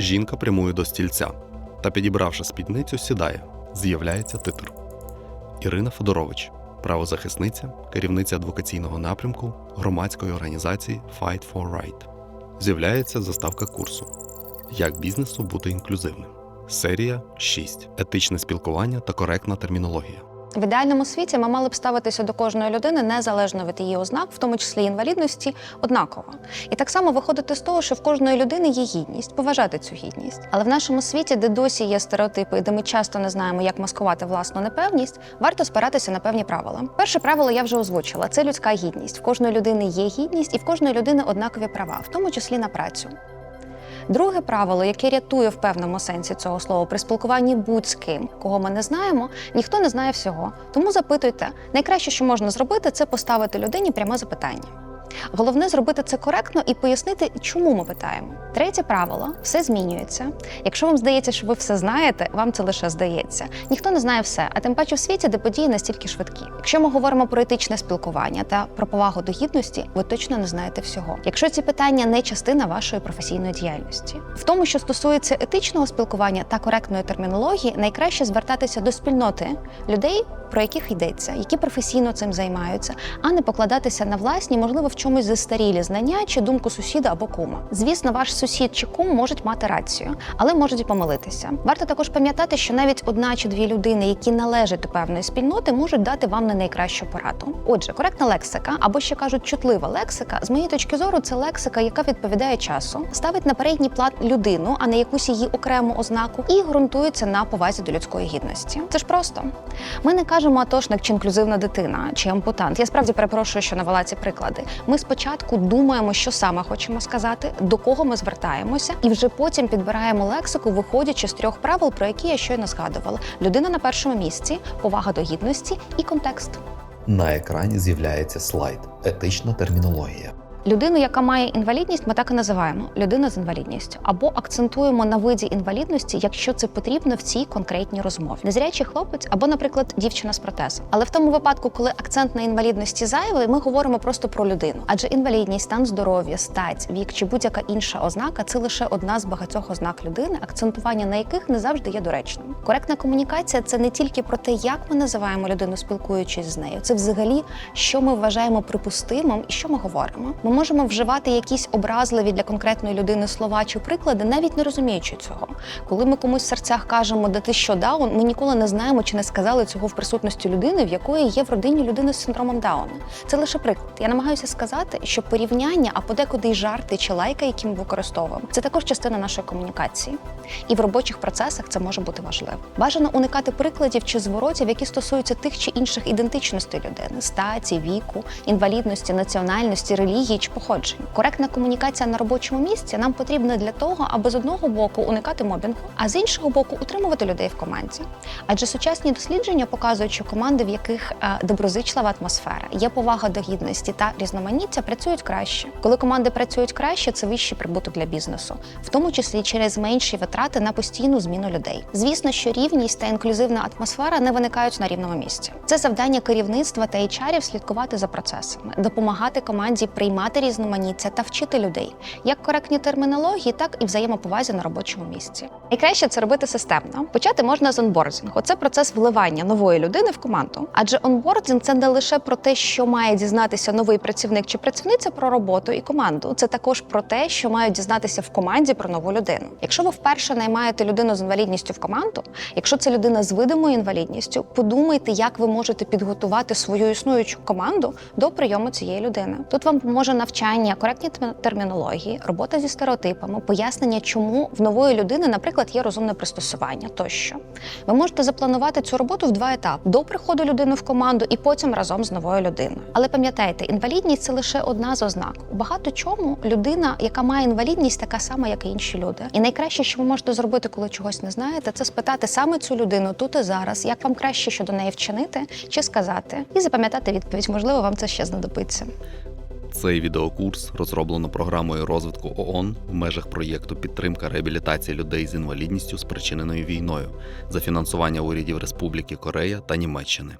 Жінка прямує до стільця та, підібравши спідницю, сідає. З'являється титр. Ірина Федорович, правозахисниця, керівниця адвокаційного напрямку громадської організації Fight for Right. З'являється заставка курсу Як бізнесу бути інклюзивним. Серія 6. Етичне спілкування та коректна термінологія. В ідеальному світі ми мали б ставитися до кожної людини незалежно від її ознак, в тому числі інвалідності, однаково. І так само виходити з того, що в кожної людини є гідність, поважати цю гідність. Але в нашому світі, де досі є стереотипи, і де ми часто не знаємо, як маскувати власну непевність, варто спиратися на певні правила. Перше правило я вже озвучила: це людська гідність. В кожної людини є гідність, і в кожної людини однакові права, в тому числі на працю. Друге правило, яке рятує в певному сенсі цього слова при спілкуванні будь з ким, кого ми не знаємо, ніхто не знає всього. Тому запитуйте. Найкраще, що можна зробити, це поставити людині пряме запитання. Головне зробити це коректно і пояснити, чому ми питаємо. Третє правило все змінюється. Якщо вам здається, що ви все знаєте, вам це лише здається. Ніхто не знає все, а тим паче в світі, де події настільки швидкі. Якщо ми говоримо про етичне спілкування та про повагу до гідності, ви точно не знаєте всього. Якщо ці питання не частина вашої професійної діяльності, в тому, що стосується етичного спілкування та коректної термінології, найкраще звертатися до спільноти людей, про яких йдеться, які професійно цим займаються, а не покладатися на власні, можливо, в чомусь застарілі знання чи думку сусіда або кума. Звісно, ваш сусід чи кум можуть мати рацію, але можуть і помилитися. Варто також пам'ятати, що навіть одна чи дві людини, які належать до певної спільноти, можуть дати вам не найкращу пораду. Отже, коректна лексика або ще кажуть чутлива лексика, з моєї точки зору, це лексика, яка відповідає часу, ставить на передній план людину, а не якусь її окрему ознаку, і ґрунтується на повазі до людської гідності. Це ж просто. Ми не кажемо атошник чи інклюзивна дитина чи ампутант. Я справді перепрошую, що навела ці приклади. Ми спочатку думаємо, що саме хочемо сказати, до кого ми звертаємося, і вже потім підбираємо лексику, виходячи з трьох правил, про які я щойно згадувала: людина на першому місці, повага до гідності і контекст. На екрані з'являється слайд Етична термінологія. Людину, яка має інвалідність, ми так і називаємо людина з інвалідністю, або акцентуємо на виді інвалідності, якщо це потрібно в цій конкретній розмові. Незрячий хлопець або, наприклад, дівчина з протезом. Але в тому випадку, коли акцент на інвалідності зайвий, ми говоримо просто про людину. Адже інвалідність, стан здоров'я, стать, вік чи будь-яка інша ознака це лише одна з багатьох ознак людини, акцентування на яких не завжди є доречним. Коректна комунікація це не тільки про те, як ми називаємо людину, спілкуючись з нею, це взагалі, що ми вважаємо припустимим і що ми говоримо. Ми можемо вживати якісь образливі для конкретної людини слова чи приклади, навіть не розуміючи цього. Коли ми комусь в серцях кажемо, де ти що даун, ми ніколи не знаємо чи не сказали цього в присутності людини, в якої є в родині людина з синдромом Дауна. Це лише приклад. Я намагаюся сказати, що порівняння, а подекуди й жарти чи лайка, які ми використовуємо, це також частина нашої комунікації. І в робочих процесах це може бути важливо. Бажано уникати прикладів чи зворотів, які стосуються тих чи інших ідентичностей людини статі, віку, інвалідності, національності, релігії чи походження. Коректна комунікація на робочому місці нам потрібна для того, аби з одного боку уникати мобінгу, а з іншого боку утримувати людей в команді. Адже сучасні дослідження показують, що команди, в яких е, доброзичлива атмосфера, є повага до гідності та різноманіття, працюють краще. Коли команди працюють краще, це вищий прибуток для бізнесу, в тому числі через менші витрати на постійну зміну людей. Звісно, що рівність та інклюзивна атмосфера не виникають на рівному місці. Це завдання керівництва та HR слідкувати за процесами, допомагати команді приймати різноманіття та вчити людей як коректні термінології, так і взаємоповазі на робочому місці. Найкраще це робити системно. Почати можна з онбордингу. Це процес вливання нової людини в команду. Адже онбординг це не лише про те, що має дізнатися новий працівник чи працівниця про роботу і команду. Це також про те, що мають дізнатися в команді про нову людину. Якщо ви вперше наймаєте людину з інвалідністю в команду, якщо це людина з видимою інвалідністю, подумайте, як ви можете підготувати свою існуючу команду до прийому цієї людини. Тут вам поможе навчання, коректні термінології, робота зі стереотипами, пояснення, чому в нової людини, наприклад, є розумне пристосування тощо. Ви можете запланувати цю роботу в два етапи: до приходу людини в команду і потім разом з новою людиною. Але пам'ятайте, інвалідність це лише одна з ознак. У багато чому людина, яка має інвалідність, така сама, як і інші люди. І найкраще, що ви можете зробити, коли чогось не знаєте, це спитати саме цю людину тут і зараз, як вам краще щодо неї вчинити чи сказати, і запам'ятати відповідь. Можливо, вам це ще знадобиться. Цей відеокурс розроблено програмою розвитку ООН в межах проєкту підтримка реабілітації людей з інвалідністю, спричиненою війною за фінансування урядів Республіки Корея та Німеччини.